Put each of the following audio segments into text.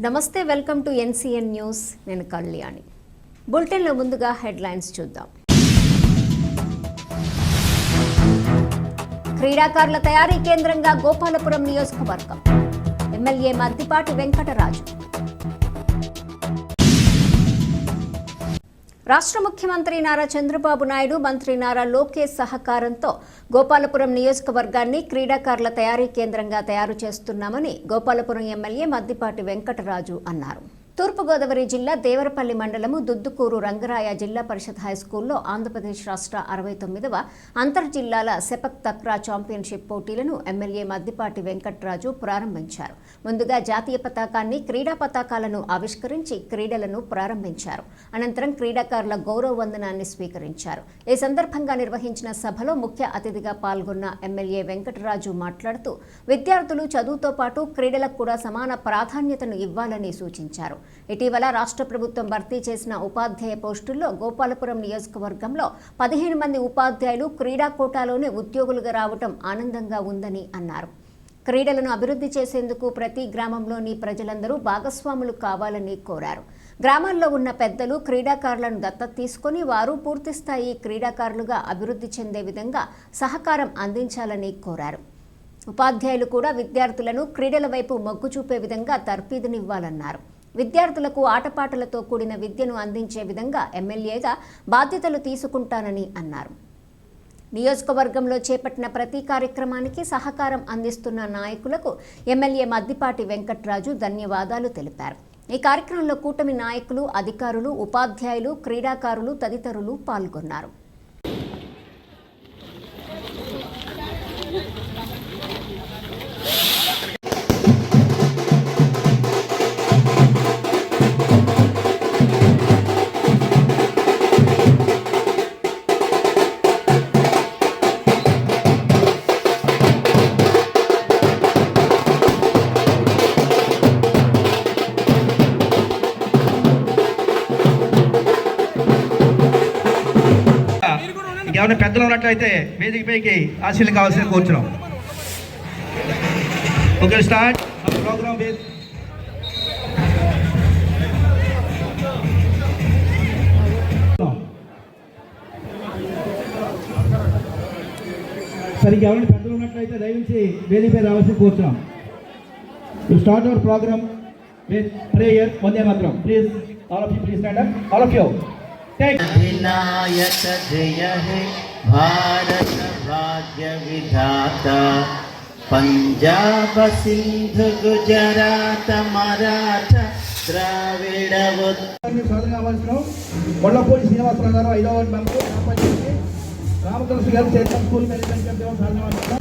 నమస్తే welcome to NCN news. నేను కళ్యాణి. బులెటిన్లో ముందుగా హెడ్లైన్స్ చూద్దాం. క్రీడాకారుల తయారీ కేంద్రంగా గోపాలపురం నియోజకవర్గం. ఎమ్మెల్యే మద్దిపాటి వెంకటరాజు. రాష్ట్ర ముఖ్యమంత్రి నారా చంద్రబాబు నాయుడు మంత్రి నారా లోకేష్ సహకారంతో గోపాలపురం నియోజకవర్గాన్ని క్రీడాకారుల తయారీ కేంద్రంగా తయారు చేస్తున్నామని గోపాలపురం ఎమ్మెల్యే మద్దిపాటి వెంకటరాజు అన్నారు. తూర్పుగోదావరి జిల్లా దేవరపల్లి మండలము దుద్దుకూరు రంగరాయ జిల్లా పరిషత్ హైస్కూల్లో ఆంధ్రప్రదేశ్ రాష్ట్ర అరవై తొమ్మిదవ అంతర్జిల్లాల సెపక్ తక్రా ఛాంపియన్షిప్ పోటీలను ఎమ్మెల్యే మద్దిపాటి వెంకట్రాజు ప్రారంభించారు. ముందుగా జాతీయ పతాకాన్ని క్రీడా పతాకాలను ఆవిష్కరించి క్రీడలను ప్రారంభించారు. అనంతరం క్రీడాకారుల గౌరవ వందనాన్ని స్వీకరించారు. ఈ సందర్భంగా నిర్వహించిన సభలో ముఖ్య అతిథిగా పాల్గొన్న ఎమ్మెల్యే వెంకటరాజు మాట్లాడుతూ విద్యార్థులు చదువుతో పాటు క్రీడలకు కూడా సమాన ప్రాధాన్యతను ఇవ్వాలని సూచించారు. ఇటీవల రాష్ట్ర ప్రభుత్వం భర్తీ చేసిన ఉపాధ్యాయ పోస్టుల్లో గోపాలపురం నియోజకవర్గంలో పదిహేను మంది ఉపాధ్యాయులు క్రీడా కోటాలోనే ఉద్యోగులుగా రావటం ఆనందంగా ఉందని అన్నారు. క్రీడలను అభివృద్ధి చేసేందుకు ప్రతి గ్రామంలోని ప్రజలందరూ భాగస్వాములు కావాలని కోరారు. గ్రామాల్లో ఉన్న పెద్దలు క్రీడాకారులను దత్తత తీసుకొని వారు పూర్తిస్థాయి క్రీడాకారులుగా అభివృద్ధి చెందే విధంగా సహకారం అందించాలని కోరారు. ఉపాధ్యాయులు కూడా విద్యార్థులను క్రీడల వైపు మొగ్గు చూపే విధంగా తర్ఫీదునివ్వాలన్నారు విద్యార్థులకు ఆటపాటలతో కూడిన విద్యను అందించే విధంగా ఎమ్మెల్యేగా బాధ్యతలు తీసుకుంటానని అన్నారు. నియోజకవర్గంలో చేపట్టిన ప్రతి కార్యక్రమానికి సహకారం అందిస్తున్న నాయకులకు ఎమ్మెల్యే మద్దిపాటి వెంకట్రాజు ధన్యవాదాలు తెలిపారు. ఈ కార్యక్రమంలో కూటమి నాయకులు అధికారులు ఉపాధ్యాయులు క్రీడాకారులు తదితరులు పాల్గొన్నారు. ఎవరైనా పెద్దలు ఉన్నట్లయితే వేదిక పైకి ఆశీలు కావాల్సిన కూర్చున్నాం. Okay start. ప్రోగ్రామ్ సరిగ్గా సరే ఇంకెవరైనా పెద్దలు ఉన్నట్లయితే దయచేసి వేదికపై రావాల్సిన కూర్చున్నాం. Start our programme with prayer Vande Mataram. Please all of you please stand up all of you Vinayaka జయ హే భారత భాగ్య విధాత. పంజాబ సింధు గుజరాత మరాఠ ద్రావిడ స్వాగతం కావాల్సిన కొల్లపూడి శ్రీనివాసరావు గారు ఐదవ మెంబర్. రామకృష్ణ గారు చేసిన స్కూల్ మేనేజ్మెంట్ సాధన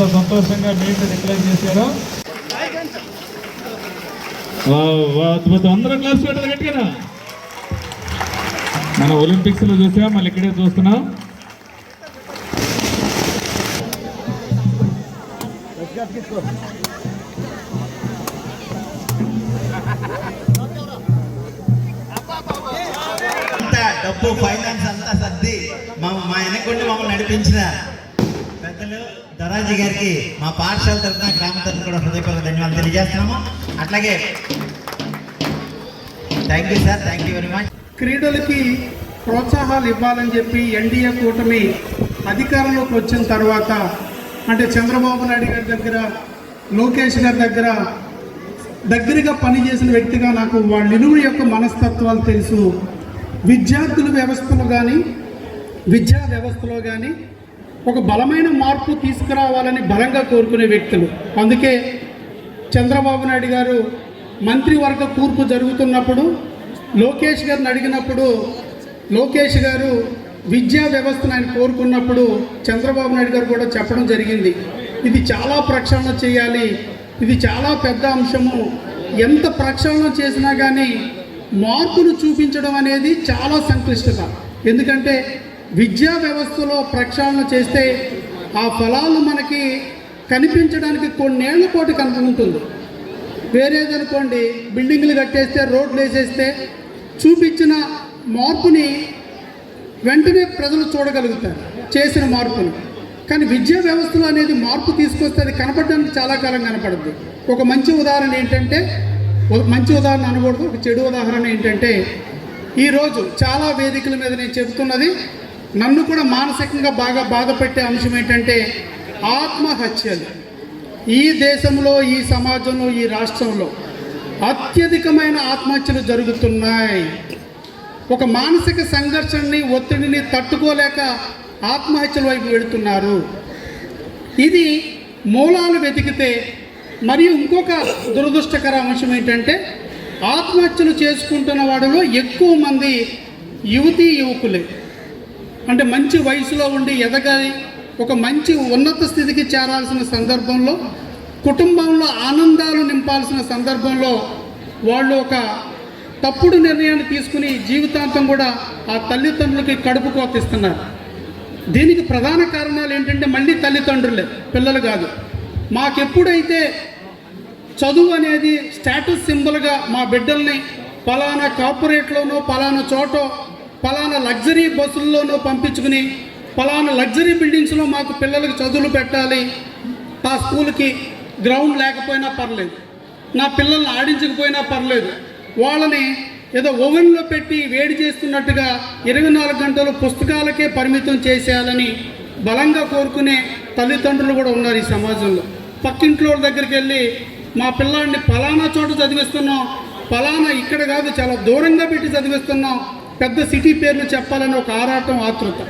ఎంత సంతోషంగా నీట్ డిక్లేర్ చేశారో. వావ్, వావ్, అద్భుతం. అందరూ క్లాస్ పెట్టారు గట్టిగా మన ఒలింపిక్స్లో చూసాం మళ్ళీ ఇక్కడే చూస్తున్నాం. డబ్బు ఫైనాన్స్ అంతా సర్ది. మా మా వెనకుండి మమ్మల్ని నడిపించిన పెద్దలు గారికి మా పాఠశాల తరఫున గ్రామ తరఫున కూడా హృదయపూర్వక ధన్యవాదాలు తెలియజేస్తున్నాము. అట్లాగే thank you sir thank you very much క్రీడలకి ప్రోత్సాహాలు ఇవ్వాలని చెప్పి ఎన్డీఏ కూటమి అధికారంలోకి వచ్చిన తర్వాత అంటే చంద్రబాబు నాయుడు గారి దగ్గర లోకేష్ గారి దగ్గర దగ్గరగా పనిచేసిన వ్యక్తిగా నాకు వాళ్ళ నిలువు యొక్క మనస్తత్వాలు తెలుసు. విద్యార్థుల వ్యవస్థలో కానీ విద్యా వ్యవస్థలో కానీ ఒక బలమైన మార్పు తీసుకురావాలని బలంగా కోరుకునే వ్యక్తులు. అందుకే చంద్రబాబు నాయుడు గారు మంత్రివర్గ కూర్పు జరుగుతున్నప్పుడు లోకేష్ గారిని అడిగినప్పుడు లోకేష్ గారు విద్యా వ్యవస్థను ఆయన కోరుకున్నప్పుడు చంద్రబాబు నాయుడు గారు కూడా చెప్పడం జరిగింది. ఇది చాలా ప్రక్షాళన చేయాలి. ఇది చాలా పెద్ద అంశము. ఎంత ప్రక్షాళన చేసినా కానీ మార్పును చూపించడం అనేది చాలా సంక్లిష్టత. ఎందుకంటే విద్యా వ్యవస్థలో ప్రక్షాళన చేస్తే ఆ ఫలాలు మనకి కనిపించడానికి కొన్నేళ్ళ పాటు కనుకుంటుంది వేరేదనుకోండి బిల్డింగ్లు కట్టేస్తే రోడ్లు వేసేస్తే చూపించిన మార్పుని వెంటనే ప్రజలు చూడగలుగుతారు చేసిన మార్పుని. కానీ విద్యా వ్యవస్థలో అనేది మార్పు తీసుకొస్తే అది కనపడడానికి చాలా కాలం కనపడుద్ది. ఒక మంచి ఉదాహరణ ఏంటంటే ఒక మంచి ఉదాహరణ అనకూడదు ఒక చెడు ఉదాహరణ ఏంటంటే ఈరోజు చాలా వేదికల మీద నేను చెబుతున్నది నన్ను కూడా మానసికంగా బాగా బాధపెట్టే అంశం ఏంటంటే ఆత్మహత్యలు. ఈ దేశంలో ఈ సమాజంలో ఈ రాష్ట్రంలో అత్యధికమైన ఆత్మహత్యలు జరుగుతున్నాయి. ఒక మానసిక సంఘర్షణని ఒత్తిడిని తట్టుకోలేక ఆత్మహత్యల వైపు వెళుతున్నారు. ఇది మూలాలు వెతికితే మరియు ఇంకొక దురదృష్టకర అంశం ఏంటంటే ఆత్మహత్యలు చేసుకుంటున్న వాడిలో ఎక్కువ మంది యువతీ యువకులే. అంటే మంచి వయసులో ఉండి ఎదగాలి ఒక మంచి ఉన్నత స్థితికి చేరాల్సిన సందర్భంలో కుటుంబంలో ఆనందాలు నింపాల్సిన సందర్భంలో వాళ్ళు ఒక తప్పుడు నిర్ణయాన్ని తీసుకుని జీవితాంతం కూడా ఆ తల్లిదండ్రులకి కడుపు కోతిస్తున్నారు. దీనికి ప్రధాన కారణాలు ఏంటంటే మళ్ళీ తల్లిదండ్రులే పిల్లలు కాదు. మాకెప్పుడైతే చదువు అనేది స్టేటస్ సింబల్గా మా బిడ్డల్ని పలానా కార్పొరేట్లోనో పలానా చోటో పలానా లగ్జరీ బస్సుల్లోనూ పంపించుకుని పలానా లగ్జరీ బిల్డింగ్స్లో మాకు పిల్లలకు చదువులు పెట్టాలి. ఆ స్కూల్కి గ్రౌండ్ లేకపోయినా పర్లేదు. నా పిల్లల్ని ఆడించకపోయినా పర్లేదు. వాళ్ళని ఏదో ఓవెన్లో పెట్టి వేడి చేస్తున్నట్టుగా ఇరవై నాలుగు గంటలు పుస్తకాలకే పరిమితం చేసేయాలని బలంగా కోరుకునే తల్లిదండ్రులు కూడా ఉన్నారు ఈ సమాజంలో. పక్కింట్లో దగ్గరికి వెళ్ళి మా పిల్లాడిని ఫలానా చోట చదివిస్తున్నాం. ఫలానా ఇక్కడ కాదు చాలా దూరంగా పెట్టి చదివిస్తున్నాం. పెద్ద సిటీ పేర్లు చెప్పాలని ఒక ఆరాటం ఆతృత.